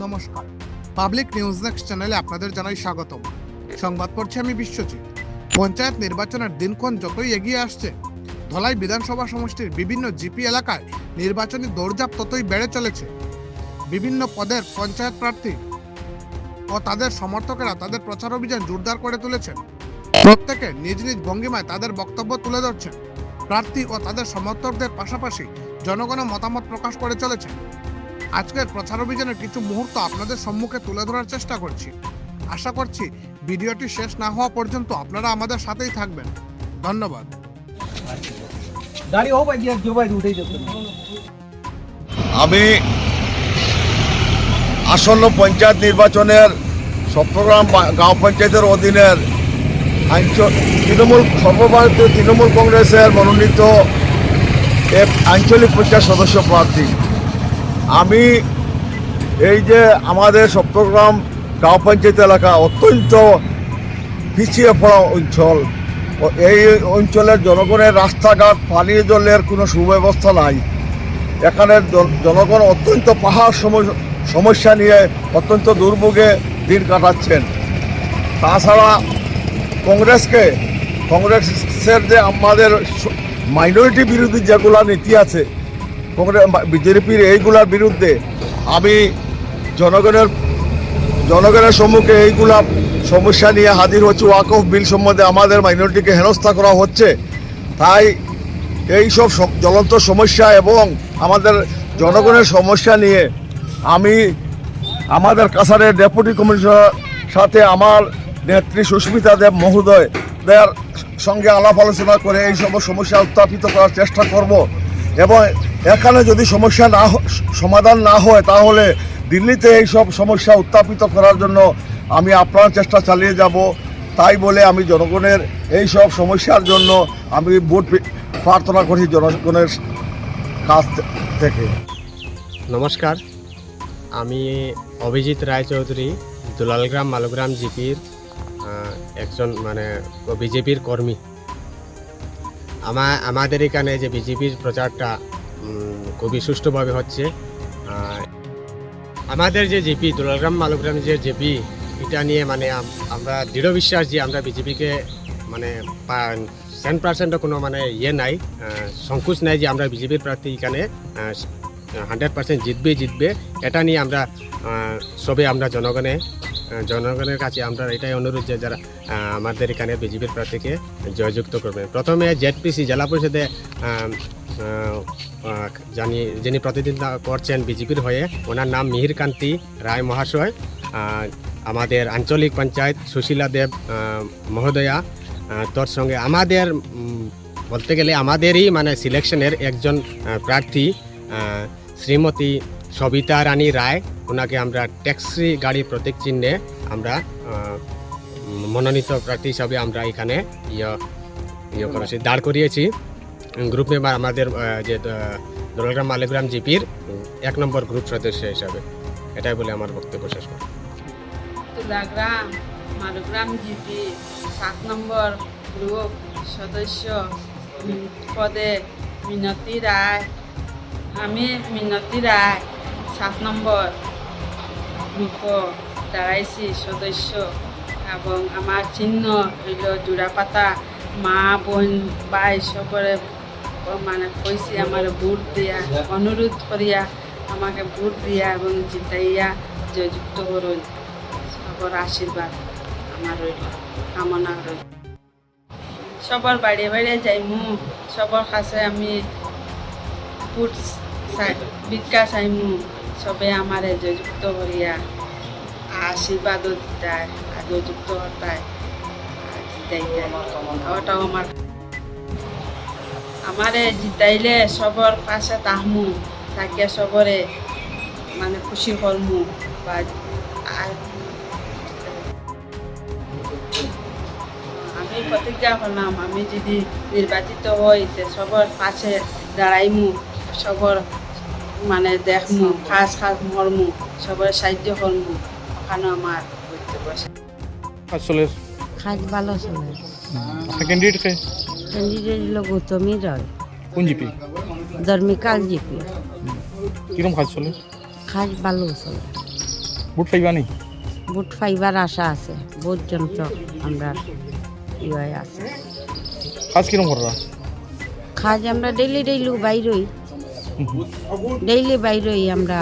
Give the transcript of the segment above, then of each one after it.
নমস্কার। Public news next চ্যানেলে আপনাদের জানাই স্বাগতম। সংবাদ পড়ছি আমি বিশ্বজিৎ। পঞ্চায়েত নির্বাচনের দিনক্ষণ যতই এগিয়ে আসছে, ধলাই বিধানসভা সমষ্টির বিভিন্ন জিপি এলাকায় নির্বাচনী দৌড়ঝাঁপ ততই বেড়ে চলেছে। বিভিন্ন পদের পঞ্চায়েত প্রার্থী ও তাদের সমর্থকেরা তাদের প্রচার অভিযান জোরদার করে তুলেছেন। প্রত্যেকে নিজ নিজ ভঙ্গিমায় তাদের বক্তব্য তুলে ধরছেন। প্রার্থী ও তাদের সমর্থকদের পাশাপাশি জনগণের মতামত প্রকাশ করে চলেছে আজকের প্রচার অভিযানের কিছু মুহূর্ত আপনাদের সম্মুখে তুলে ধরার চেষ্টা করছি। আশা করছি ভিডিওটি শেষ না হওয়া পর্যন্ত আপনারা আমাদের সাথেই থাকবেন। ধন্যবাদ। আমি আসন্ন পঞ্চায়েত নির্বাচনের চট্টগ্রাম গাঁও পঞ্চায়েতের অধীনের তৃণমূল সর্বভারতীয় তৃণমূল কংগ্রেসের মনোনীত এক আঞ্চলিক পঞ্চায়েত সদস্য প্রার্থী। আমি এই যে আমাদের চট্টগ্রাম গাঁও পঞ্চায়েত এলাকা অত্যন্ত পিছিয়ে পড়া অঞ্চল। এই অঞ্চলের জনগণের রাস্তাঘাট, পানীয় জলের কোনো সুব্যবস্থা নাই। এখানে জনগণ অত্যন্ত পাহাড় সম- সমস্যা নিয়ে অত্যন্ত দুর্ভোগে দিন কাটাচ্ছেন। তাছাড়া কংগ্রেসকে, কংগ্রেসের যে আমাদের মাইনরিটি বিরোধী যেগুলা নীতি আছে কংগ্রেস বিজেপির এইগুলার বিরুদ্ধে আমি জনগণের জনগণের সম্মুখে এইগুলা সমস্যা নিয়ে হাজির হচ্ছে। ওয়াকফ বিল সম্বন্ধে আমাদের মাইনরিটিকে হেনস্থা করা হচ্ছে। তাই এই সব জ্বলন্ত সমস্যা এবং আমাদের জনগণের সমস্যা নিয়ে আমি আমাদের কাছারের ডেপুটি কমিশনার সাথে আমার নেত্রী সুস্মিতা দেব মহোদয় সঙ্গে আলাপ আলোচনা করে এই সব সমস্যা উত্থাপিত করার চেষ্টা করব এবং এখানে যদি সমস্যা না সমাধান না হয়, তাহলে দিল্লিতে এই সব সমস্যা উত্থাপিত করার জন্য আমি আপনার চেষ্টা চালিয়ে যাব। তাই বলে আমি জনগণের এই সব সমস্যার জন্য আমি ভোট প্রার্থনা করি জনগণের কাছ থেকে। নমস্কার। আমি অভিজিৎ রায়চৌধুরী, দুলালগ্রাম মালগ্রাম জিপির একজন মানে বিজেপির কর্মী। আমা আমাদের এখানে যে বিজেপির প্রচারটা খুবই সুষ্ঠুভাবে হচ্ছে। আমাদের যে জিপি, দুলালগ্রাম মালগ্রাম যে জিপি, এটা নিয়ে মানে আমরা দৃঢ় বিশ্বাস যে আমরা বিজেপিকে মানে সেন পার্সেন্টও কোনো মানে ইয়ে নাই সংকোচ নাই যে আমরা বিজেপির প্রার্থী এখানে হান্ড্রেড পার্সেন্ট জিতবে জিতবে। এটা নিয়ে আমরা সবে আমরা জনগণে জনগণের কাছে আমরা এটাই অনুরোধ যে যারা আমাদের এখানে বিজেপির প্রার্থীকে জয়যুক্ত করবেন প্রথমে জেডপিসি জেলা পরিষদে জানি, যিনি প্রতিদ্বন্দ্বিতা করছেন বিজেপির হয়ে, ওনার নাম মিহির কান্তি রায় মহাশয় আমাদের আঞ্চলিক পঞ্চায়েত সুশীলা দেব মহোদয়া তোর সঙ্গে আমাদের বলতে গেলে আমাদেরই মানে সিলেকশনের একজন প্রার্থী শ্রীমতী সবিতা রানী রায়, ওনাকে আমরা ট্যাক্সি গাড়ি প্রতীক চিহ্নে আমরা মনোনীত প্রার্থী হিসাবে আমরা এখানে ইয়ে ইয়ে করেছি দাঁড় করিয়েছি। গ্রুপ মেম্বার আমাদের যে দোলগ্রাম মালিগ্রাম জিপির এক নম্বর গ্রুপ সদস্য হিসাবে। এটাই বলে আমার বক্তব্য শেষ করি তুলাগ্রাম মারুগ্রাম জিপি সাত নম্বর গ্রুপ সদস্য পদে মিনতি রায়। আমি মিনতি রায়, সাত নম্বর গ্রুপ দাঁড়াইছি সদস্য এবং আমার চিহ্ন হইল জোড়াপাতা মা, বোন, ভাই সবরে মানে কইছি আমার ভোট দিয়া অনুরোধ করিয়া আমাকে ভোট দিয়া এবং জিতাইয়া জয়যুক্ত করুন সবার আশীর্বাদ আমার রইল কামনা রইল সবার বাড়ি বাড়ি যাইমু সবার কাছে আমি ফুট চাই ভিক্ষা চাইমু সবে আমারে জয়যুক্ত করিয়া আশীর্বাদও দিতায় আর জয়যুক্ত হতায় জিতাই ওটাও আমার আমারে জিতাইলে সবার পাশে তাহমু তাকে সবরে মানে খুশি করমু বা আমি প্রতিজ্ঞা করলাম আমি যদি নির্বাচিত হই তে সবার পাশে দাঁড়াইমু সবার মানে দেখমু খাস খাস মরমু সবার সাহায্য করমু ওখানে আমার বক্তব্য। আসলে কাজ ভালো চলে। ক্যান্ডিডেট কে? ক্যান্ডিডেট হলো গৌতমী রয় কোন জিপি? ধর্মিকাল জিপি। কিরম কাজ চলে? কাজ ভালো চলে। বুট পাইবা নি বুট ফাইবার আশা আছে। বহুত যন্ত্র আমরা ইয়ে আছে। কাজ কিরম কররা খাজ আমরা ডেইলি ডেইলি বাইরই ডেইলি বাইরই আমরা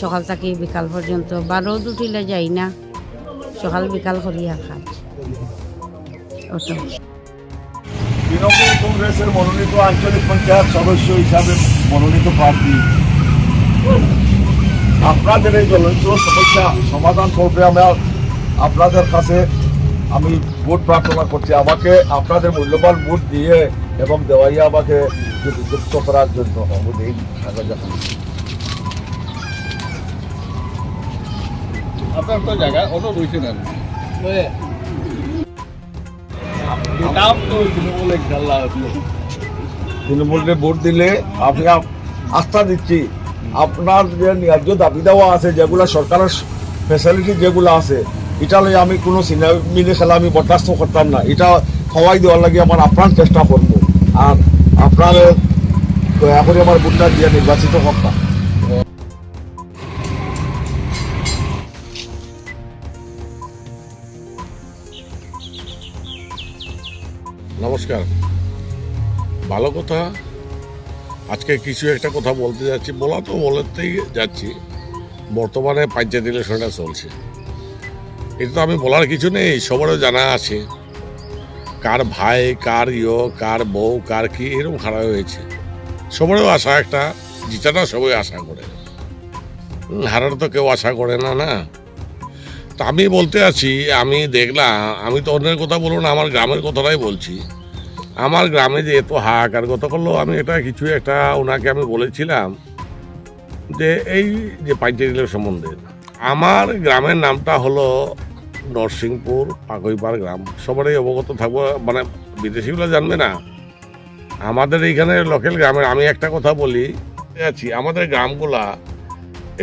সকাল থেকে বিকাল পর্যন্ত বা রোদ উঠিলে যাই না সকাল বিকাল করিয়া খাজ ওটা তৃণমূল কংগ্রেসের মনোনীত আঞ্চলিক পঞ্চায়েত সদস্য হিসাবে মনোনীত প্রার্থী। আপনাদের এই জ্বলন্ত সমস্যা সমাধান করবে আমরা আপনাদের কাছে আমি ভোট প্রার্থনা করছি। আমাকে আপনাদের মূল্যবান ভোট দিয়ে এবং দেওয়াইয়া আমাকে যুক্ত করার জন্য এখন আপনার তো জায়গা অত রয়েছে না? তৃণমূলকে ভোট দিলে আমি আস্থা দিচ্ছি। আপনার যে ন্যায্য দাবি দেওয়া আছে, যেগুলো সরকারের ফেসিলিটি যেগুলো আছে, এটা লই আমি কোনো মিলে খেলা আমি বরদাস্ত করতাম না। এটা হওয়াই দেওয়ার লাগে আমার আপ্রাণ চেষ্টা করব। আর আপনার দয়া করে আমার ভোটটা দিয়ে নির্বাচিত হোক নমস্কার। ভালো কথা, আজকে কিছু একটা কথা বলতে যাচ্ছি। বলা তো বলতেই যাচ্ছি, বর্তমানে পঞ্চায়েত ইলেকশনটা চলছে। এটা তো আমি বলার কিছু নেই, সবারও জানা আছে। কার ভাই, কার ইয়, কার বউ, কার কি, এরকম খারাপ হয়েছে। সবারও আশা একটা, জিতাটা সবাই আশা করে। হারার তো কেউ আশা করে না না? তা আমি বলতে আছি, আমি দেখলাম, আমি তো অন্যের কথা বলব না, আমার গ্রামের কথাটাই বলছি। আমার গ্রামে যে এত হাহাকার করল, আমি এটা কিছু একটা ওনাকে আমি বলেছিলাম যে এই যে পাঞ্চায়েত সম্বন্ধে, আমার গ্রামের নামটা হলো নরসিংপুর পাকইপাড় গ্রাম। সবারই অবগত থাকব মানে বিদেশিগুলো জানবে না। আমাদের এইখানে লোকাল গ্রামের, আমি একটা কথা বলি আছি, আমাদের গ্রামগুলা,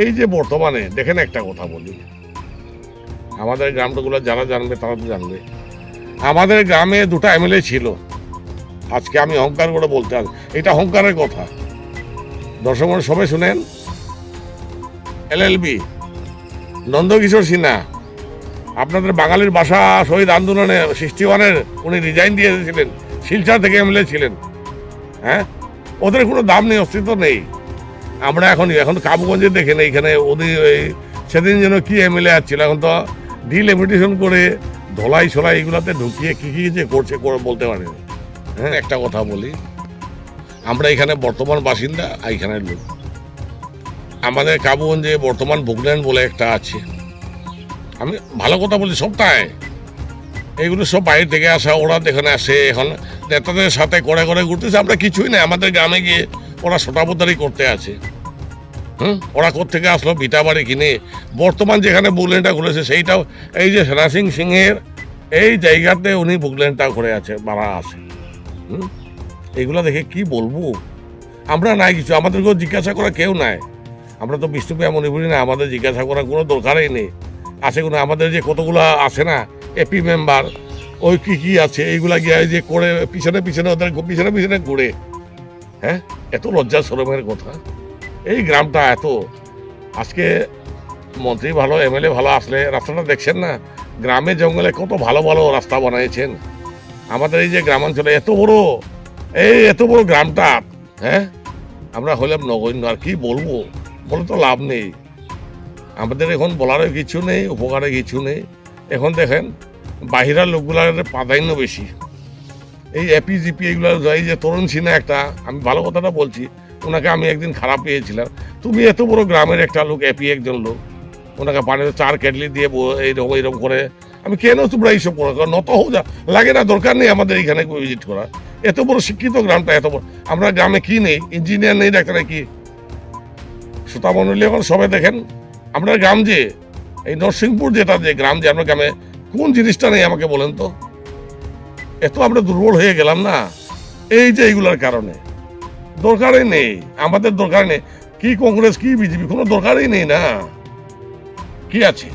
এই যে বর্তমানে, দেখেন একটা কথা বলি, আমাদের গ্রামগুলো যারা জানবে, তারা তো জানবে। আমাদের গ্রামে দুটো এমএলএ ছিল। আজকে আমি অহংকার করে বলতে এটা অহংকারের কথা। দর্শক সবাই শুনেন। এলএলবি, নন্দকিশোর সিনহা, আপনাদের বাঙালির ভাষা শহীদ আন্দোলনে সিক্সটি ওয়ানের উনি রিজাইন দিয়েছিলেন, শিলচর থেকে এমএলএ ছিলেন। হ্যাঁ? ওদের কোনো দাম নেই, অস্তিত্ব নেই। আমরা এখন এখন কাবুগঞ্জে দেখেন, এইখানে ওদের ওই সেদিন যেন কি এমএলএ আসছিল, এখন তো ডিলিমিটেশন করে ধলাই ছলাই এগুলাতে ঢুকিয়ে কী কী যে করছে, করে বলতে পারি না। হ্যাঁ। একটা কথা বলি। আমরা এখানে বর্তমান বাসিন্দা, আর এখানের লোক। আমাদের কাবুগঞ্জে বর্তমান বুকল্যান্ড বলে একটা আছে। আমি ভালো কথা বলি, সবটাই। এগুলো সব বাইরে থেকে আসা, ওরা এখানে আসে, এখন নেতাদের সাথে করে করে ঘুরতেছে, আমরা কিছুই না আমাদের গ্রামে গিয়ে ওরা সোটাবোতারি করতে আছে। হুম? ওরা থেকে আসলো? ভিটা বাড়ি কিনে। বর্তমান যেখানে বুকল্যান্ডটা খুলেছে সেইটাও এই যে সেনা সিং সিংহের, এই জায়গাতে উনি বুকল্যান্ডটা করে আছে বাড়া আছে। এগুলো দেখে কি বলব? আমরা নাই কিছু আমাদেরকেও জিজ্ঞাসা করা কেউ নাই। আমরা তো বিষ্ণুপে এমন বলি না, আমাদের জিজ্ঞাসা করার কোনো দরকারই নেই। আছে কোনো, আমাদের যে কতগুলো আছে না এপি মেম্বার ওই কী কী আছে, এইগুলা গিয়ে যে করে পিছনে পিছনে ওদের পিছনে পিছনে ঘুরে। হ্যাঁ? এত লজ্জা শরমের কথা। এই গ্রামটা এত। আজকে মন্ত্রী ভালো, এমএলএ ভালো আসলে রাস্তাটা দেখছেন না? গ্রামে জঙ্গলে কত ভালো ভালো রাস্তা বানিয়েছেন। আমাদের এই যে গ্রামাঞ্চলে এত বড়, এই এত বড় গ্রামটা হ্যাঁ? আমরা হলাম নগণ্য, আর কি বলব? বলে তো লাভ নেই। আমাদের এখন বলারও কিছু নেই উপকারে কিছু নেই। এখন দেখেন, বাহিরার লোকগুলার প্রাধান্য বেশি। এই এপি জিপি এগুলো এই যে তরুণ সিনহা একটা, আমি ভালো কথাটা বলছি, ওনাকে আমি একদিন খারাপ পেয়েছিলাম। তুমি এত বড় গ্রামের একটা লোক এপি একজন লোক, ওনাকে পানিতে চার কেটলি দিয়ে এইরকম এইরকম করে আমি কেন তোমরা এইসব করো নত হোক যা। লাগে না, দরকার নেই আমাদের এইখানে ভিজিট করা। এত বড় শিক্ষিত গ্রামটা, এত বড়। আমরা গ্রামে কি নেই? ইঞ্জিনিয়ার নেই, ডাক্তার কি? সুতা মন্ডলী এখন সবাই দেখেন। আমরা গ্রাম যে, এই নরসিংপুর যেটা যে গ্রাম যে, আমরা গ্রামে কোন জিনিসটা নেই আমাকে বলেন তো? এত আমরা দুর্বল হয়ে গেলাম না? এই যে এইগুলোর কারণে। দরকারই নেই, আমাদের দরকার নেই। কি কংগ্রেস, কি বিজেপি, কোনো দরকারই নেই না। কি আছে?